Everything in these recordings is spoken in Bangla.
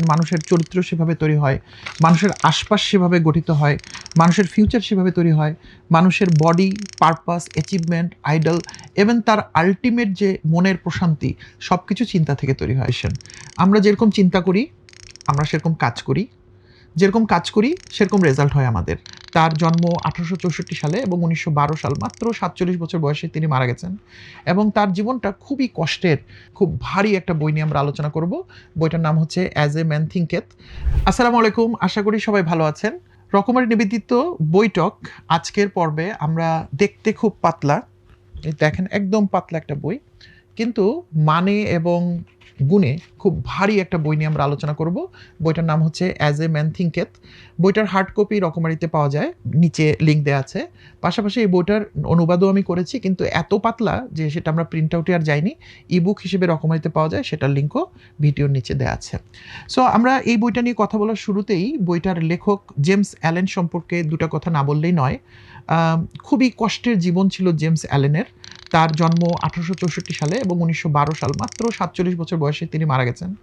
মানুষের চরিত্র সেভাবে তৈরি হয়, মানুষের আশপাশ সেভাবে গঠিত হয়, মানুষের ফিউচার সেভাবে তৈরি হয়, মানুষের বডি পারপাস অ্যাচিভমেন্ট আইডল এবং তার আলটিমেট যে মনের প্রশান্তি সব কিছু চিন্তা থেকে তৈরি হয়। আমরা যেরকম চিন্তা করি, আমরা সেরকম কাজ করি, যেরকম কাজ করি, সেরকম রেজাল্ট হয় আমাদের। তার জন্ম আঠারোশো চৌষট্টি সালে এবং উনিশশো বারো সাল। মাত্র সাতচল্লিশ বছর বয়সে তিনি মারা গেছেন। এবং তার জীবনটা খুবই কষ্টের, খুব ভারী একটা বই নিয়ে আমরা আলোচনা করব। বইটার নাম হচ্ছে অ্যাজ এ ম্যান থিঙ্কেত আসসালামু আলাইকুম, আশা করি সবাই ভালো আছেন। রকমের নিবেদিত বইটক আজকের পর্বে আমরা দেখতে খুব পাতলা। দেখেন, একদম পাতলা একটা বই। কিন্তু মানে এবং গুণে খুব ভারী একটা বই নিয়ে আমরা আলোচনা করব। বইটার নাম হচ্ছে অ্যাজ এ ম্যান থিঙ্কেত বইটার হার্ড কপি রকমারিতে পাওয়া যায়, নিচে লিঙ্ক দেওয়া আছে। পাশাপাশি এই বইটার অনুবাদও আমি করেছি, কিন্তু এত পাতলা যে সেটা আমরা প্রিন্ট আউটে আর যাইনি। ইবুক হিসেবে রকমারিতে পাওয়া যায়, সেটার লিঙ্কও ভিডিওর নিচে দেওয়া আছে। সো আমরা এই বইটা নিয়ে কথা বলার শুরুতেই বইটার লেখক জেমস অ্যালেন সম্পর্কে দুটো কথা না বললেই নয়। খুবই কষ্টের জীবন ছিল জেমস অ্যালেনের তার জন্ম আঠারোশো চৌষট্টি সালে এবং উনিশশো বারো সাল, মাত্র সাতচল্লিশ বছর বয়সে তিনি মারা গেছেন।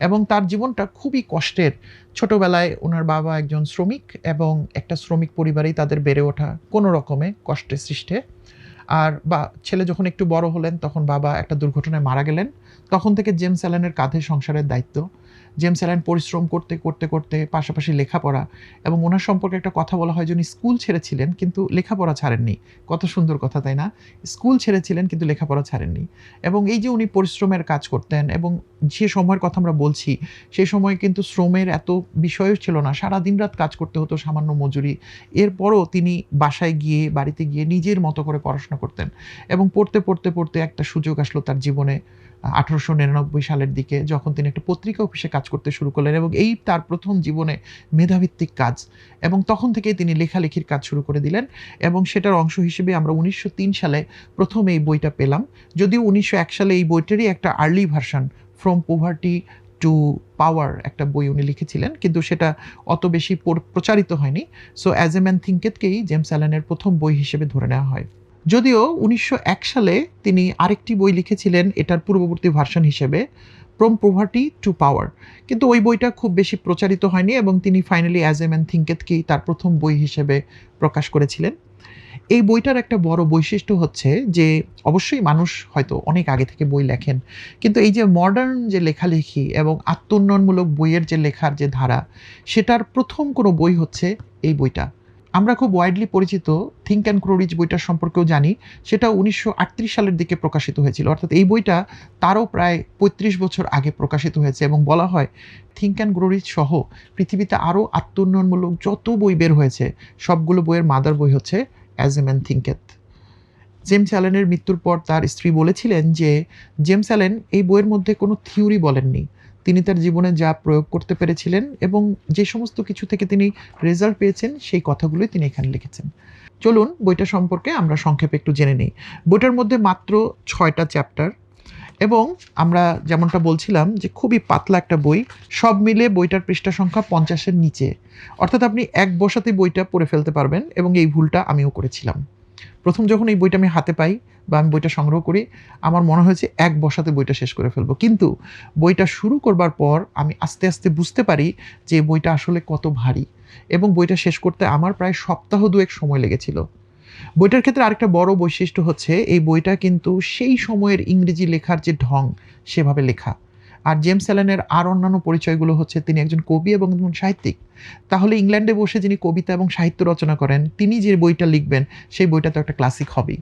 এবং তার জীবনটা খুবই কষ্টের। ছোটবেলায় ওনার বাবা একজন শ্রমিক এবং একটা শ্রমিক পরিবারেই তাদের বেড়ে ওঠা কোনো রকমে কষ্টের সৃষ্টে। আর বা, ছেলে যখন একটু বড় হলেন, তখন বাবা একটা দুর্ঘটনায় মারা গেলেন। তখন থেকে জেমস অ্যালেনের কাঁধে সংসারের দায়িত্ব। জেমস অ্যালেন পরিশ্রম করতে করতে করতে পাশাপাশি লেখাপড়া এবং ওনার সম্পর্কে একটা কথা বলা হয় যে উনি স্কুল ছেড়েছিলেন কিন্তু লেখাপড়া ছাড়েননি। কত সুন্দর কথা, তাই না? স্কুল ছেড়েছিলেন কিন্তু লেখাপড়া ছাড়েননি। এবং এই যে উনি পরিশ্রমের কাজ করতেন এবং যে সময়ের কথা আমরা বলছি সেই সময় কিন্তু শ্রমের এত বিষয়ও ছিল না। সারা দিন রাত কাজ করতে হতো সামান্য মজুরি। এরপরও তিনি বাসায় গিয়ে, বাড়িতে গিয়ে নিজের মতো করে পড়াশোনা করতেন এবং পড়তে পড়তে পড়তে একটা সুযোগ আসলো তার জীবনে। আঠারোশো নিরানব্বই সালের দিকে যখন তিনি একটা পত্রিকা অফিসে কাজ করতে শুরু করলেন এবং এই তার প্রথম জীবনে মেধাভিত্তিক কাজ এবং তখন থেকেই তিনি লেখালেখির কাজ শুরু করে দিলেন এবং সেটার অংশ হিসেবে আমরা উনিশশো তিন সালে প্রথম এই বইটা পেলাম। যদিও উনিশশো এক সালে এই বইটারই একটা early version from poverty to power একটা বই উনি লিখেছিলেন, কিন্তু সেটা অত বেশি প্রচারিত হয়নি। সো অ্যাজ এ ম্যান থিঙ্কেতকেই জেমস অ্যালেনের প্রথম বই হিসেবে ধরে নেওয়া হয়। যদিও উনিশশো এক সালে তিনি আরেকটি বই লিখেছিলেন, এটার পূর্ববর্তী ভার্সন হিসেবে ফ্রম পোভার্টি টু পাওয়ার কিন্তু ওই বইটা খুব বেশি প্রচারিত হয়নি এবং তিনি ফাইনালি অ্যাজ এ ম্যান থিঙ্কেটকেই তার প্রথম বই হিসেবে প্রকাশ করেছিলেন। এই বইটার একটা বড় বৈশিষ্ট্য হচ্ছে যে, অবশ্যই মানুষ হয়তো অনেক আগে থেকে বই লেখেন, কিন্তু এই যে মডার্ন যে লেখালেখি এবং আত্মোন্নয়নমূলক বইয়ের যে লেখার যে ধারা, সেটার প্রথম কোনো বই হচ্ছে এই বইটা। আমরা খুব ওয়াইডলি পরিচিত থিঙ্ক অ্যান্ড ক্রোরিজ বইটার সম্পর্কেও জানি। সেটা উনিশশো আটত্রিশ সালের দিকে প্রকাশিত হয়েছিল। অর্থাৎ এই বইটা তারও প্রায় পঁয়ত্রিশ বছর আগে প্রকাশিত হয়েছে এবং বলা হয় থিঙ্ক অ্যান্ড গ্রোরিজ সহ পৃথিবীতে আরও আত্মোন্নয়নমূলক যত বই বের হয়েছে, সবগুলো বইয়ের মাদার বই হচ্ছে as a man thinketh James অ্যালেনের মৃত্যুর পর তার স্ত্রী বলেছিলেন যে জেমস অ্যালেন এই বইয়ের মধ্যে কোনো থিওরি বলেননি। তিনি তার জীবনে যা প্রয়োগ করতে পেরেছিলেন এবং যে সমস্ত কিছু থেকে তিনি রেজাল্ট পেয়েছেন, সেই কথাগুলোই তিনি এখানে লিখেছেন। চলুন বইটা সম্পর্কে আমরা সংক্ষেপে একটু জেনে নিই। বইটার মধ্যে মাত্র ছয়টা চ্যাপ্টার এবং আমরা যেমনটা বলছিলাম যে খুবই পাতলা একটা বই, সব মিলে বইটার পৃষ্ঠা সংখ্যা পঞ্চাশের নিচে। অর্থাৎ আপনি এক বসাতে বইটা পড়ে ফেলতে পারবেন এবং এই ভুলটা আমিও করেছিলাম। প্রথম যখন এই বইটা আমি হাতে পাই বা আমি বইটা সংগ্রহ করি, আমার মনে হয়েছে এক বসাতে বইটা শেষ করে ফেলব। কিন্তু বইটা শুরু করবার পর আমি আস্তে আস্তে বুঝতে পারি যে বইটা আসলে কত ভারী এবং বইটা শেষ করতে আমার প্রায় সপ্তাহ দুয়েক সময় লেগেছিল। বইটার ক্ষেত্রে আরেকটা বড় বৈশিষ্ট্য হচ্ছে, এই বইটা কিন্তু সেই সময়ের ইংরেজি লেখার যে ঢং সেভাবে লেখা। আর জেমস অ্যালেনের আর অন্যান্য পরিচয়গুলো হচ্ছে তিনি একজন কবি এবং সাহিত্যিক। তাহলে ইংল্যান্ডে বসে যিনি কবিতা এবং সাহিত্য রচনা করেন, তিনি যে বইটা লিখবেন, সেই বইটা তো একটা ক্লাসিক হবেই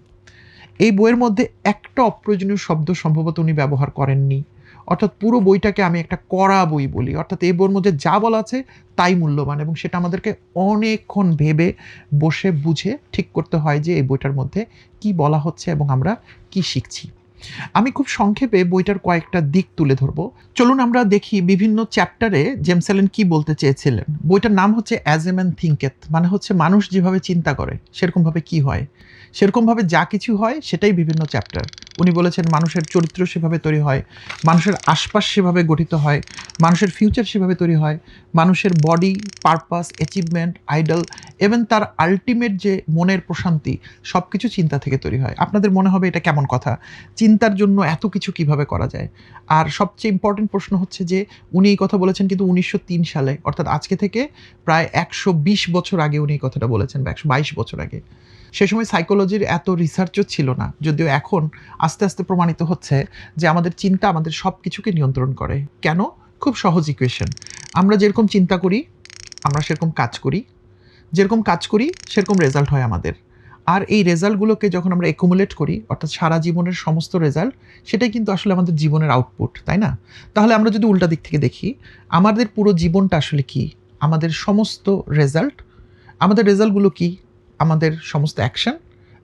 এই বইয়ের মধ্যে একটা অপ্রয়োজনীয় শব্দ সম্ভবত উনি ব্যবহার করেননি। অর্থাৎ পুরো বইটাকে আমি একটা কড়া বই বলি। অর্থাৎ এই বইয়ের মধ্যে যা বলা আছে তাই মূল্যবান এবং সেটা আমাদেরকে অনেকক্ষণ ভেবে, বসে বুঝে ঠিক করতে হয় যে এই বইটার মধ্যে কি বলা হচ্ছে এবং আমরা কি শিখছি। আমি খুব সংক্ষেপে বইটার কয়েকটা দিক তুলে ধরব। চলুন আমরা দেখি বিভিন্ন চ্যাপ্টারে জেমস অ্যালেন কি বলতে চেয়েছিলেন। বইটার নাম হচ্ছে অ্যাজ এ ম্যান থিঙ্কেত মানে হচ্ছে মানুষ যেভাবে চিন্তা করে, সেরকমভাবে কি হয়? সেরকমভাবে যা কিছু হয় সেটাই বিভিন্ন চ্যাপ্টার উনি বলেছেন, মানুষের চরিত্র সেভাবে তৈরি হয়, মানুষের আশপাশ সেভাবে গঠিত হয়, মানুষের ফিউচার সেভাবে তৈরি হয়, মানুষের বডি পারপাস অ্যাচিভমেন্ট আইডল এবং তার আলটিমেট যে মনের প্রশান্তি সব কিছু চিন্তা থেকে তৈরি হয়। আপনাদের মনে হবে এটা কেমন কথা? চিন্তার জন্য এত কিছু কীভাবে করা যায়? আর সবচেয়ে ইম্পর্টেন্ট প্রশ্ন হচ্ছে যে, উনি এই কথা বলেছেন কিন্তু উনিশশো তিন সালে, অর্থাৎ আজকে থেকে প্রায় একশো বিশ বছর আগে উনি এই কথাটা বলেছেন, বা একশো বাইশ বছর আগে। সে সময় সাইকোলজির এত রিসার্চও ছিল না। যদিও এখন আস্তে আস্তে প্রমাণিত হচ্ছে যে আমাদের চিন্তা আমাদের সব কিছুকে নিয়ন্ত্রণ করে। কেন? খুব সহজ ইকুয়েশন আমরা যেরকম চিন্তা করি, আমরা সেরকম কাজ করি। যেরকম কাজ করি, সেরকম রেজাল্ট হয় আমাদের। আর এই রেজাল্টগুলোকে যখন আমরা একুমুলেট করি, অর্থাৎ সারা জীবনের সমস্ত রেজাল্ট সেটাই কিন্তু আসলে আমাদের জীবনের আউটপুট তাই না? তাহলে আমরা যদি উল্টা দিক থেকে দেখি, আমাদের পুরো জীবনটা আসলে কি? আমাদের সমস্ত রেজাল্ট আমাদের রেজাল্টগুলো কি? আমাদের সমস্ত অ্যাকশন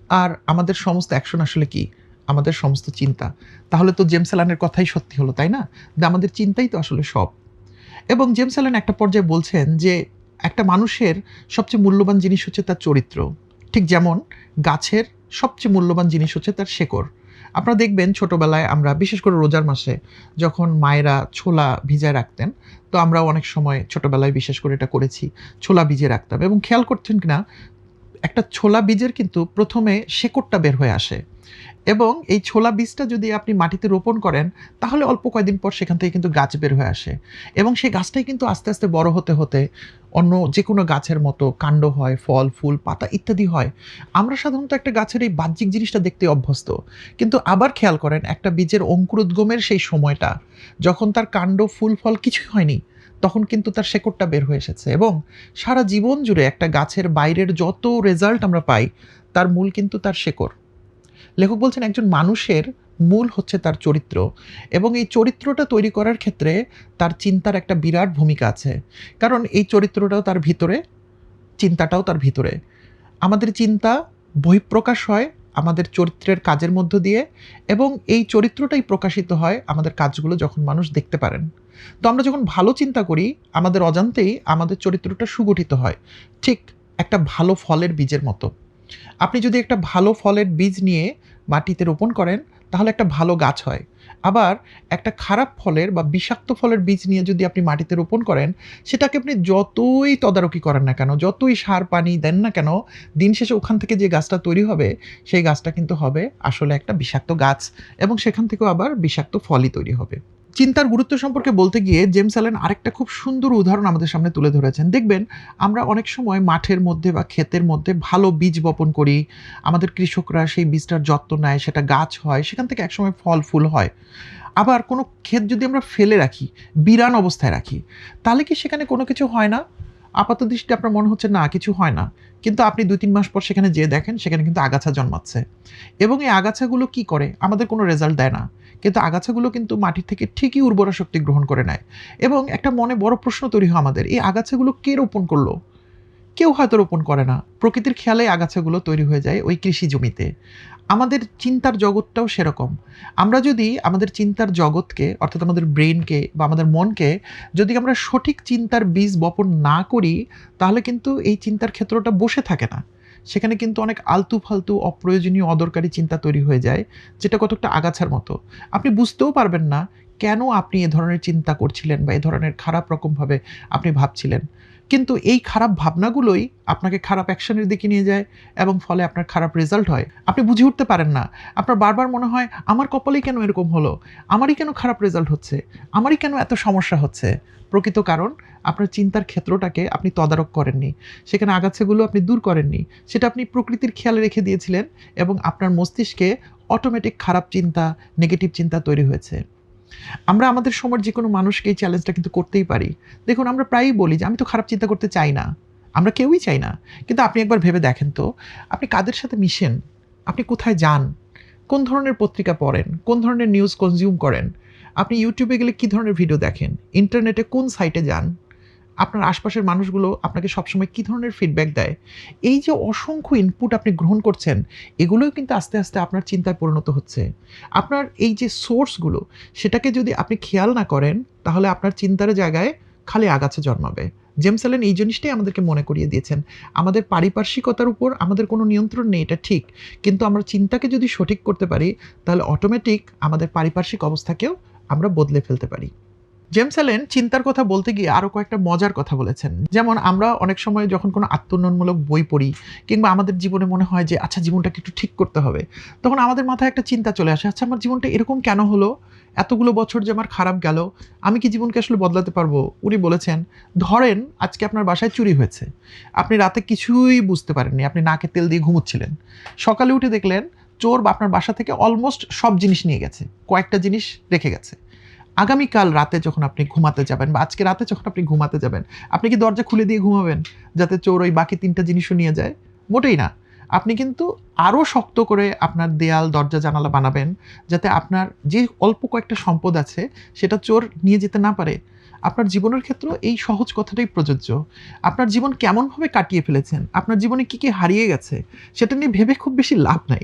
আর আমাদের সমস্ত অ্যাকশন আসলে কি? আমাদের সমস্ত চিন্তা। তাহলে তো জেমস অ্যালানের কথাই সত্যি হলো, তাই না? যে আমাদের চিন্তাই তো আসলে সব। এবং জেমস অ্যালান একটা পর্যায়ে বলছেন যে একটা মানুষের সবচেয়ে মূল্যবান জিনিস হচ্ছে তার চরিত্র। ঠিক যেমন গাছের সবচেয়ে মূল্যবান জিনিস হচ্ছে তার শেকড়। আপনারা দেখবেন ছোটোবেলায় আমরা, বিশেষ করে রোজার মাসে, যখন মায়েরা ছোলা ভিজায় রাখতেন, তো আমরাও অনেক সময় ছোটোবেলায় বিশেষ করে এটা করেছি, ছোলা ভিজিয়ে রাখতাম। এবং খেয়াল করছেন কিনা একটা ছোলা বীজের কিন্তু প্রথমে শেকড়টা বের হয়ে আসে। এবং এই ছোলা বীজটা যদি আপনি মাটিতে রোপণ করেন, তাহলে অল্প কয়েকদিন পর সেখান থেকে কিন্তু গাছ বের হয়ে আসে। এবং সেই গাছটাই কিন্তু আস্তে আস্তে বড় হতে হতে অন্য যে কোনো গাছের মতো কাণ্ড হয়, ফল, ফুল, পাতা ইত্যাদি হয়। আমরা সাধারণত একটা গাছের এই বাহ্যিক জিনিসটা দেখতে অভ্যস্ত। কিন্তু আবার খেয়াল করেন, একটা বীজের অঙ্কুরোদ্গমের সেই সময়টা, যখন তার কাণ্ড, ফুল, ফল কিছুই হয়নি তখন কিন্তু তার শেকড়টা বের হয়ে এসেছে এবং সারা জীবন জুড়ে একটা গাছের বাইরের যত রেজাল্ট আমরা পাই, তার মূল কিন্তু তার শেকড়। লেখক বলছেন একজন মানুষের মূল হচ্ছে তার চরিত্র এবং এই চরিত্রটা তৈরি করার ক্ষেত্রে তার চিন্তার একটা বিরাট ভূমিকা আছে। কারণ এই চরিত্রটাও তার ভিতরে, চিন্তাটাও তার ভিতরে। আমাদের চিন্তা বহিঃপ্রকাশ হয় আমাদের চরিত্রের কাজের মধ্য দিয়ে এবং এই চরিত্রটাই প্রকাশিত হয় আমাদের কাজগুলো যখন মানুষ দেখতে পারেন। তো আমরা যখন ভালো চিন্তা করি, আমাদের অজান্তেই আমাদের চরিত্রটা সুগঠিত হয়। ঠিক একটা ভালো ফলের বীজের মতো। আপনি যদি একটা ভালো ফলের বীজ নিয়ে মাটিতে রোপণ করেন, তাহলে একটা ভালো গাছ হয়। আবার একটা খারাপ ফলের বা বিষাক্ত ফলের বীজ নিয়ে যদি আপনি মাটিতে রোপণ করেন, সেটাকে আপনি যতই তদারকি করেন না কেন, যতই সার পানি দেন না কেন, দিন শেষে ওখান থেকে যে গাছটা তৈরি হবে, সেই গাছটা কিন্তু হবে আসলে একটা বিষাক্ত গাছ এবং সেখান থেকেও আবার বিষাক্ত ফলই তৈরি হবে। চিন্তার গুরুত্ব সম্পর্কে বলতে গিয়ে জেমস অ্যালেন আরেকটা খুব সুন্দর উদাহরণ আমাদের সামনে তুলে ধরেছেন। দেখবেন, আমরা অনেক সময় মাঠের মধ্যে বা ক্ষেতের মধ্যে ভালো বীজ বপন করি, আমাদের কৃষকরা সেই বীজটার যত্ন নেয়, সেটা গাছ হয়, সেখান থেকে একসময় ফল, ফুল হয়। আবার কোনো ক্ষেত যদি আমরা ফেলে রাখি, বিরান অবস্থায় রাখি, তাহলে কি সেখানে কোনো কিছু হয় না? আপাত দৃষ্টি আপনার মনে হচ্ছে, না, কিছু হয় না। কিন্তু আপনি দুই, তিন মাস পর সেখানে যেয়ে দেখেন, সেখানে কিন্তু আগাছা জন্মাচ্ছে। এবং এই আগাছাগুলো কি করে? আমাদের কোনো রেজাল্ট দেয় না। কিন্তু আগাছাগুলো কিন্তু মাটি থেকে ঠিকই উর্বরা শক্তি গ্রহণ করে নেয়। এবং একটা মনে বড় প্রশ্ন তৈরি হয় আমাদের, এই আগাছাগুলো কে রোপণ করল? কেউ হয়তো রোপণ করে না। প্রকৃতির খেয়ালে আগাছাগুলো তৈরি হয়ে যায় ওই কৃষি জমিতে। আমাদের চিন্তার জগৎটাও সেরকম। আমরা যদি আমাদের চিন্তার জগৎকে, অর্থাৎ আমাদের ব্রেনকে বা আমাদের মনকে যদি আমরা সঠিক চিন্তার বীজ বপন না করি, তাহলে কিন্তু এই চিন্তার ক্ষেত্রটা বসে থাকে না। সেখানে কিন্তু অনেক আলতু ফালতু, অপ্রয়োজনীয়, অদরকারি চিন্তা তৈরি হয়ে যায়, যেটা কতকটা আগাছার মতো। আপনি বুঝতেও পারবেন না কেন আপনি এ ধরনের চিন্তা করছিলেন বা এ ধরনের খারাপ রকমভাবে আপনি ভাবছিলেন। কিন্তু এই খারাপ ভাবনাগুলোই আপনাকে খারাপ অ্যাকশনের দিকে নিয়ে যায় এবং ফলে আপনার খারাপ রেজাল্ট হয়। আপনি বুঝে উঠতে পারেন না। আপনার বারবার মনে হয়, আমার কপালেই কেন এরকম হলো? আমারই কেন খারাপ রেজাল্ট হচ্ছে? আমারই কেন এত সমস্যা হচ্ছে? প্রকৃত কারণ, আপনার চিন্তার ক্ষেত্রটাকে আপনি তদারক করেননি। সেখানে আগাছাগুলো আপনি দূর করেননি। সেটা আপনি প্রকৃতির খেয়ালে রেখে দিয়েছিলেন এবং আপনার মস্তিষ্কে অটোমেটিক খারাপ চিন্তা নেগেটিভ চিন্তা তৈরি হয়েছে। আমরা আমাদের সময়ের যে কোনো মানুষকে এই চ্যালেঞ্জটা কিন্তু করতেই পারি। দেখুন, আমরা প্রায়ই বলি যে, আমি তো খারাপ চিন্তা করতে চাই না। আমরা কেউই চাই না। কিন্তু আপনি একবার ভেবে দেখেন তো, আপনি কাদের সাথে মিশেন? আপনি কোথায় যান? কোন ধরনের পত্রিকা পড়েন? কোন ধরনের নিউজ কনজিউম করেন? আপনি ইউটিউবে গেলে কী ধরনের ভিডিও দেখেন? ইন্টারনেটে কোন সাইটে যান? আপনার আশপাশের মানুষগুলো আপনাকে সবসময় কী ধরনের ফিডব্যাক দেয়? এই যে অসংখ্য ইনপুট আপনি গ্রহণ করছেন এগুলোও কিন্তু আস্তে আস্তে আপনার চিন্তায় পরিণত হচ্ছে। আপনার এই যে সোর্সগুলো সেটাকে যদি আপনি খেয়াল না করেন, তাহলে আপনার চিন্তার জায়গায় খালি আগাছা জন্মাবে। জেমস অ্যালেন এই জিনিসটাই আমাদেরকে মনে করিয়ে দিয়েছেন। আমাদের পারিপার্শ্বিকতার উপর আমাদের কোনো নিয়ন্ত্রণ নেই, এটা ঠিক। কিন্তু আমরা চিন্তাকে যদি সঠিক করতে পারি, তাহলে অটোমেটিক আমাদের পারিপার্শ্বিক অবস্থাকেও আমরা বদলে ফেলতে পারি। জেমস অ্যালেন চিন্তার কথা বলতে গিয়ে আরও কয়েকটা মজার কথা বলেছেন। যেমন আমরা অনেক সময় যখন কোনো আত্মোন্নয়নমূলক বই পড়ি, কিংবা আমাদের জীবনে মনে হয় যে আচ্ছা জীবনটাকে একটু ঠিক করতে হবে। তখন আমাদের মাথায় একটা চিন্তা চলে আসে আচ্ছা আমার জীবনটা এরকম কেন হলো? এতগুলো বছর যে আমার খারাপ গেল, আমি কি জীবনকে আসলে বদলাতে পারব? উনি বলেছেন, ধরেন, আজকে আপনার বাসায় চুরি হয়েছে। আপনি রাতে কিছুই বুঝতে পারেননি, আপনি নাকে তেল দিয়ে ঘুমোচ্ছিলেন। সকালে উঠে দেখলেন, চোর বা আপনার বাসা থেকে অলমোস্ট সব জিনিস নিয়ে গেছে, কয়েকটা জিনিস রেখে গেছে। আগামীকাল রাতে যখন আপনি ঘুমাতে যাবেন বা আজকে রাতে যখন আপনি ঘুমাতে যাবেন, আপনি কি দরজা খুলে দিয়ে ঘুমাবেন যাতে চোর ওই বাকি তিনটা জিনিসও নিয়ে যায়? মোটেই না। আপনি কিন্তু আরও শক্ত করে আপনার দেয়াল, দরজা, জানালা বানাবেন যাতে আপনার যে অল্প কয়েকটা সম্পদ আছে সেটা চোর নিয়ে যেতে না পারে। আপনার জীবনের ক্ষেত্রেও এই সহজ কথাটাই প্রযোজ্য। আপনার জীবন কেমনভাবে কাটিয়ে ফেলেছেন? আপনার জীবনে কী কী হারিয়ে গেছে? সেটা নিয়ে ভেবে খুব বেশি লাভ নাই।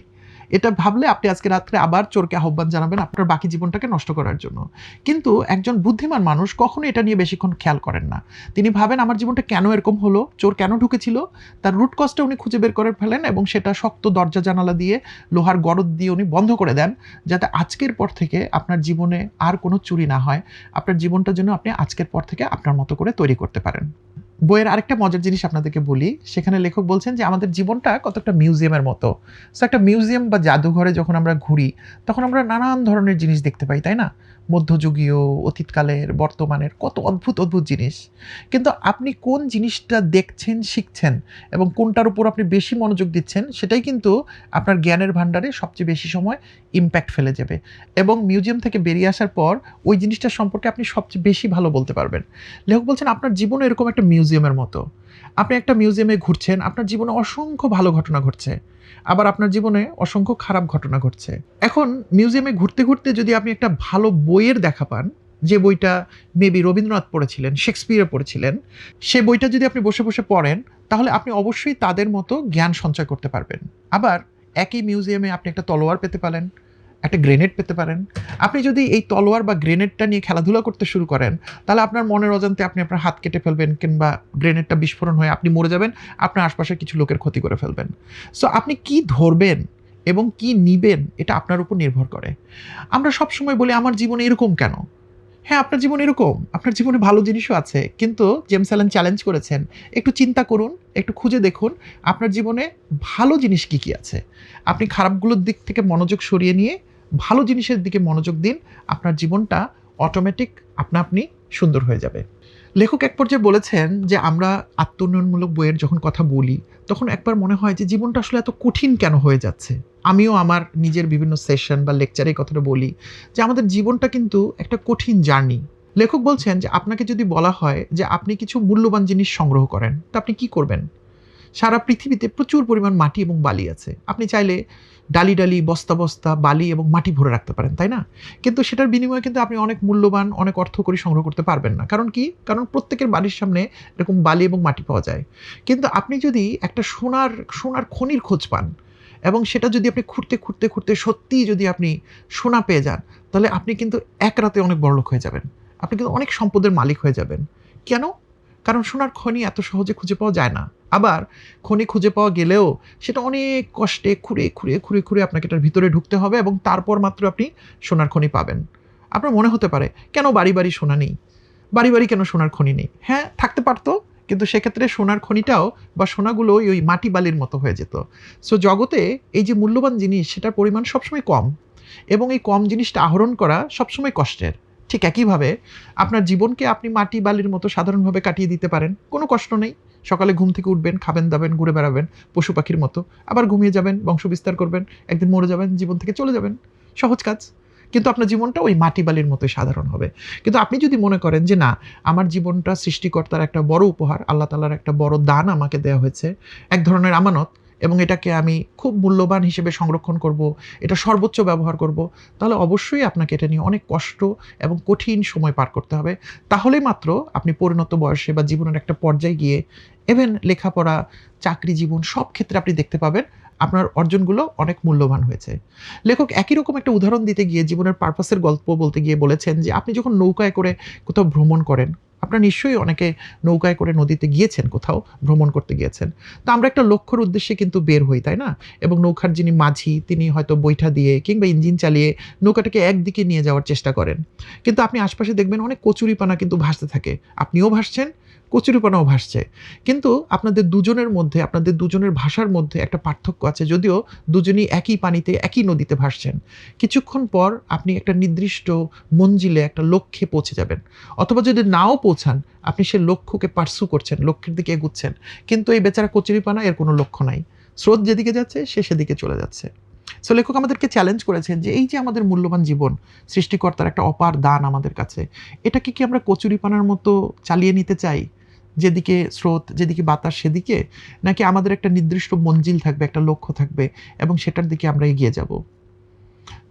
এটা ভাবলে আপনি আজকে রাত্রে আবার চোরকে আহ্বান জানাবেন আপনার বাকি জীবনটাকে নষ্ট করার জন্য। কিন্তু একজন বুদ্ধিমান মানুষ কখনো এটা নিয়ে বেশিক্ষণ খেয়াল করেন না। তিনি ভাবেন, আমার জীবনটা কেন এরকম হলো? চোর কেন ঢুকেছিল? তার রুট কজটা উনি খুঁজে বের করে ফেলেন এবং সেটা শক্ত দরজা জানালা দিয়ে, লোহার গরদ দিয়ে উনি বন্ধ করে দেন, যাতে আজকের পর থেকে আপনার জীবনে আর কোনো চুরি না হয়। আপনার জীবনটা যেন আপনি আজকের পর থেকে আপনার মতো করে তৈরি করতে পারেন। বইয়ের আরেকটা মজার জিনিস আপনাদেরকে বলি, সেখানে লেখক বলছেন যে আমাদের জীবনটা কত একটা মিউজিয়ামের মতো। সো একটা মিউজিয়াম বা জাদুঘরে যখন আমরা ঘুরি, তখন আমরা নানান ধরনের জিনিস দেখতে পাই, তাই না? মধ্যযুগীয়, অতীতকালের, বর্তমানের কত অদ্ভুত অদ্ভুত জিনিস। কিন্তু আপনি কোন জিনিসটা দেখছেন, শিখছেন এবং কোনটার উপর আপনি বেশি মনোযোগ দিচ্ছেন, সেটাই কিন্তু আপনার জ্ঞানের ভাণ্ডারে সবচেয়ে বেশি সময় ইম্প্যাক্ট ফেলে যাবে। এবং মিউজিয়াম থেকে বেরিয়ে আসার পর ওই জিনিসটার সম্পর্কে আপনি সবচেয়ে বেশি ভালো বলতে পারবেন। লেখক বলছেন, আপনার জীবনে এরকম একটা মিউজিয়ামের মতো। আপনি একটা মিউজিয়ামে ঘুরছেন, আপনার জীবনে অসংখ্য ভালো ঘটনা ঘটছে, আবার আপনার জীবনে অসংখ্য খারাপ ঘটনা ঘটছে। এখন মিউজিয়ামে ঘুরতে ঘুরতে যদি আপনি একটা ভালো বইয়ের দেখা পান, যে বইটা মেবি রবীন্দ্রনাথ পড়েছিলেন শেক্সপিয়ার পড়েছিলেন, সে বইটা যদি আপনি বসে বসে পড়েন, তাহলে আপনি অবশ্যই তাদের মতো জ্ঞান সঞ্চয় করতে পারবেন। আবার একই মিউজিয়ামে আপনি একটা তলোয়ার পেতে পারেন একটা গ্রেনেড পেতে পারেন। আপনি যদি এই তলোয়ার বা গ্রেনেডটা নিয়ে খেলাধুলা করতে শুরু করেন, তাহলে আপনার মনের অজান্তে আপনি আপনার হাত কেটে ফেলবেন কিংবা গ্রেনেডটা বিস্ফোরণ হয়ে আপনি মরে যাবেন, আপনার আশপাশের কিছু লোকের ক্ষতি করে ফেলবেন। সো আপনি কি ধরবেন এবং কি নিবেন, এটা আপনার উপর নির্ভর করে। আমরা সব সময় বলি, আমার জীবনে এরকম কেন? হ্যাঁ আপনার জীবন এরকম। আপনার জীবনে ভালো জিনিসও আছে, কিন্তু জেমস অ্যালেন চ্যালেঞ্জ করেছেন, একটু চিন্তা করুন, একটু খুঁজে দেখুন, আপনার জীবনে ভালো জিনিস কী কী আছে? আপনি খারাপগুলোর দিক থেকে মনোযোগ সরিয়ে নিয়ে ভালো জিনিসের দিকে মনোযোগ দিন, আপনার জীবনটা অটোমেটিক আপনা আপনি সুন্দর হয়ে যাবে। লেখক এক পর্যায়ে বলেছেন যে, আমরা আত্মোন্নয়নমূলক বইয়ের যখন কথা বলি, তখন একবার মনে হয় যে, জীবনটা আসলে এত কঠিন কেন হয়ে যাচ্ছে? আমিও আমার নিজের বিভিন্ন সেশন বা লেকচারে এই কথাটা বলি যে, আমাদের জীবনটা কিন্তু একটা কঠিন জার্নি লেখক বলছেন যে, আপনাকে যদি বলা হয় যে, আপনি কিছু মূল্যবান জিনিস সংগ্রহ করেন, তা আপনি কি করবেন? সারা পৃথিবীতে প্রচুর পরিমাণ মাটি এবং বালি আছে। আপনি চাইলে ডালি ডালি, বস্তা বস্তা, বালি এবং মাটি ভরে রাখতে পারেন, তাই না? কিন্তু সেটার বিনিময়ে কিন্তু আপনি অনেক মূল্যবান, অনেক অর্থ করে সংগ্রহ করতে পারবেন না। কারণ কি? কারণ প্রত্যেকের বাড়ির সামনে এরকম বালি এবং মাটি পাওয়া যায়। কিন্তু আপনি যদি একটা সোনার সোনার খনির খোঁজ পান এবং সেটা যদি আপনি খুঁড়তে খুঁড়তে খুঁড়তে সত্যিই যদি আপনি সোনা পেয়ে যান, তাহলে আপনি কিন্তু এক রাতে অনেক বড়লোক হয়ে যাবেন। আপনি কিন্তু অনেক সম্পদের মালিক হয়ে যাবেন। কেন? কারণ সোনার খনি এত সহজে খুঁজে পাওয়া যায় না। আবার খনি খুঁজে পাওয়া গেলেও সেটা অনেক কষ্টে খুঁড়ে খুঁড়ে খুঁড়ে খুঁড়ে আপনাকে এটার ভিতরে ঢুকতে হবে এবং তারপর মাত্র আপনি সোনার খনি পাবেন। আপনার মনে হতে পারে, কেন বাড়ি বাড়ি সোনা নেই? বাড়ি বাড়ি কেন সোনার খনি নেই? হ্যাঁ থাকতে পারতো, কিন্তু সেক্ষেত্রে সোনার খনিটাও বা সোনাগুলো ওই মাটি বালির মতো হয়ে যেত। সো জগতে এই যে মূল্যবান জিনিস, সেটার পরিমাণ সবসময় কম এবং এই কম জিনিসটা আহরণ করা সবসময় কষ্টের। ঠিক একইভাবে আপনার জীবনকে আপনি মাটি বালির মতো সাধারণভাবে কাটিয়ে দিতে পারেন, কোনো কষ্ট নেই। সকালে ঘুম থেকে উঠবেন, খাবেন, দাবেন, ঘুরে বেড়াবেন, পশু পাখির মতো। আবার ঘুমিয়ে যাবেন বংশ বিস্তার করবেন, একদিন মরে যাবেন, জীবন থেকে চলে যাবেন। সহজ কাজ। কিন্তু আপনার জীবনটা ওই মাটি বালির মতোই সাধারণ হবে। কিন্তু আপনি যদি মনে করেন যে না, আমার জীবনটা সৃষ্টিকর্তার একটা বড় উপহার, আল্লাহ তালার একটা বড় দান আমাকে দেওয়া হয়েছে, এক ধরনের আমানত এবং এটাকে আমি খুব মূল্যবান হিসেবে সংরক্ষণ করব, এটা সর্বোচ্চ ব্যবহার করব, তাহলে অবশ্যই আপনাকে এটা নিয়ে অনেক কষ্ট এবং কঠিন সময় পার করতে হবে। তাহলে মাত্র আপনি পরিণত বয়সে বা জীবনের একটা পর্যায়ে গিয়ে ইভেন লেখাপড়া, চাকরি জীবন সব ক্ষেত্রে আপনি দেখতে পাবেন। আপনার অর্জনগুলো অনেক মূল্যবান হয়েছে। লেখক একই রকম একটা উদাহরণ দিতে গিয়ে জীবনের পারপাসের গল্প বলতে গিয়ে বলেছেন যে, আপনি যখন নৌকায় করে কোথাও ভ্রমণ করেন, আপনার নিশ্চয়ই অনেকে নৌকায় করে নদীতে গিয়েছেন, কোথাও ভ্রমণ করতে গিয়েছেন। তা আমরা একটা লক্ষ্যর উদ্দেশ্যে কিন্তু বের হই, তাই না? এবং নৌকার যিনি মাঝি, তিনি হয়তো বৈঠা দিয়ে কিংবা ইঞ্জিন চালিয়ে নৌকাটাকে একদিকে নিয়ে যাওয়ার চেষ্টা করেন। কিন্তু আপনি আশপাশে দেখবেন অনেক কচুরিপানা কিন্তু ভাসতে থাকে। আপনিও ভাসছেন কচুরিপানাও ভাসছে। কিন্তু আপনাদের দুজনের মধ্যে, আপনাদের দুজনের ভাষার মধ্যে একটা পার্থক্য আছে, যদিও দুজনই একই পানিতে, একই নদীতে ভাসছেন। কিছুক্ষণ পর আপনি একটা নির্দিষ্ট মঞ্জিলে একটা লক্ষ্যে পৌঁছে যাবেন। অথবা যদি নাও পৌঁছান, আপনি সে লক্ষ্যকে পার্সু করছেন, লক্ষ্যের দিকে এগুচ্ছেন। কিন্তু এই বেচারা কচুরিপানা এর কোনো লক্ষ্য নাই। স্রোত যেদিকে যাচ্ছে, সে সেদিকে চলে যাচ্ছে। সো লেখক আমাদেরকে চ্যালেঞ্জ করেছেন যে এই যে আমাদের মূল্যবান জীবন, সৃষ্টিকর্তার একটা অপার দান আমাদের কাছে, এটাকে কি আমরা কচুরিপানার মতো চালিয়ে নিতে চাই? যেদিকে স্রোত, যেদিকে বাতাস, সেদিকে? নাকি আমাদের একটা নির্দিষ্ট মঞ্জিল থাকবে, একটা লক্ষ্য থাকবে, এবং সেটার দিকে আমরা এগিয়ে যাব?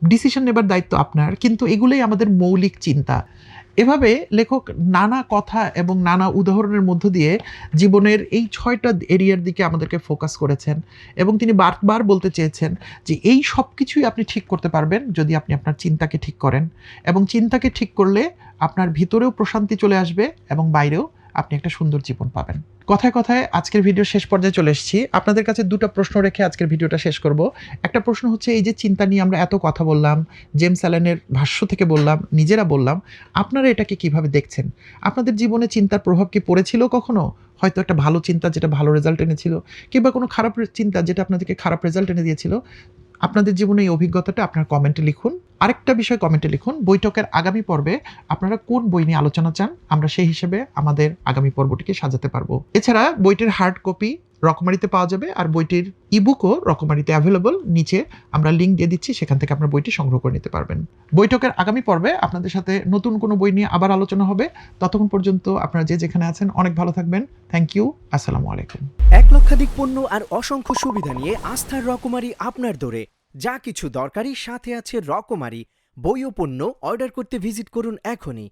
ডিসিশন নেবার দায়িত্ব আপনার, কিন্তু এগুলোই আমাদের মৌলিক চিন্তা। এভাবে লেখক নানা কথা এবং নানা উদাহরণের মধ্য দিয়ে জীবনের এই ছয়টা এরিয়ার দিকে আমাদেরকে ফোকাস করেছেন এবং তিনি বারবার বলতে চেয়েছেন যে এই সব কিছুই আপনি ঠিক করতে পারবেন যদি আপনি আপনার চিন্তাকে ঠিক করেন এবং চিন্তাকে ঠিক করলে আপনার ভিতরেও প্রশান্তি চলে আসবে এবং বাইরেও আপনি একটা সুন্দর জীবন পাবেন। কথায় কথায় আজকের ভিডিও শেষ পর্যায়ে চলে এসেছি। আপনাদের কাছে দুটো প্রশ্ন রেখে আজকের ভিডিওটা শেষ করব। একটা প্রশ্ন হচ্ছে, এই যে চিন্তা নিয়ে আমরা এত কথা বললাম, জেমস অ্যালেনের ভাষ্য থেকে বললাম, নিজেরা বললাম, আপনারা এটাকে কীভাবে দেখছেন? আপনাদের জীবনে চিন্তার প্রভাব কি পড়েছিল কখনো? হয়তো একটা ভালো চিন্তা যেটা ভালো রেজাল্ট এনেছিল, কিংবা কোনো খারাপ চিন্তা যেটা আপনাদেরকে খারাপ রেজাল্ট এনে দিয়েছিল। আপনাদের জীবনে এই অভিজ্ঞতাটা আপনার কমেন্টে লিখুন। আরেকটা বিষয় কমেন্টে লিখুন। বৈঠকের আগামী পর্বে আপনারা কোন বই নিয়ে আলোচনা চান, আমরা সেই হিসেবে আমাদের আগামী পর্বটিকে সাজাতে পারব। এছাড়া বইটির হার্ড কপি রকমারিতে পাওয়া যাবে আর বইটির ইবুকও রকমারিতে অ্যাভেলেবল নিচে আমরা লিঙ্ক দিয়ে দিচ্ছি, সেখান থেকে আপনার বইটি সংগ্রহ করে নিতে পারবেন। বৈঠকের আগামী পর্বে আপনাদের সাথে নতুন কোনো বই নিয়ে আবার আলোচনা হবে। ততক্ষণ পর্যন্ত আপনারা যে যেখানে আছেন, অনেক ভালো থাকবেন। থ্যাংক ইউ আসসালামু আলাইকুম। এক লক্ষাধিক পণ্য আর অসংখ্য সুবিধা নিয়ে আস্থার রকমারি আপনার দোরে। যা কিছু দরকারি সাথে আছে রকমারি বইও পণ্য অর্ডার করতে ভিজিট করুন এখনই।